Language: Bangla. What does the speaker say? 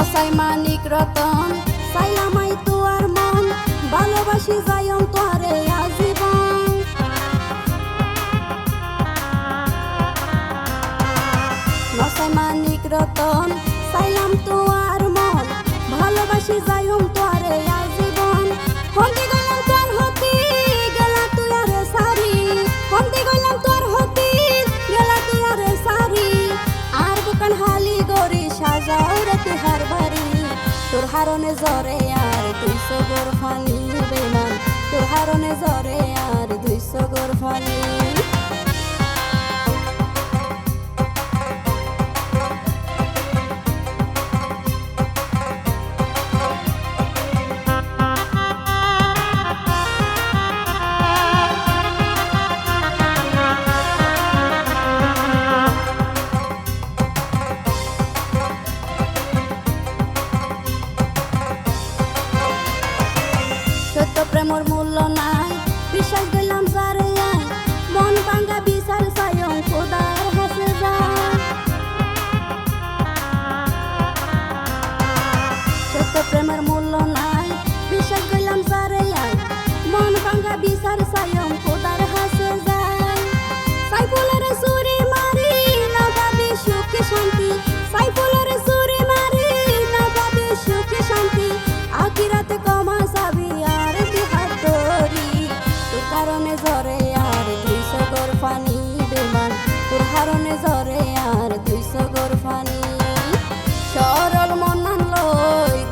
অসাই মানিক রতন। সাইলামাই তো আর মন, ভালোবাসি যায়ম তোহারে আজীবন। নসাই মানিক রতন, সাইলাম তো কারণে জরে আর তুই সবর ফানি বেমান প্রেমর মূল্য নাই বিশ্বাস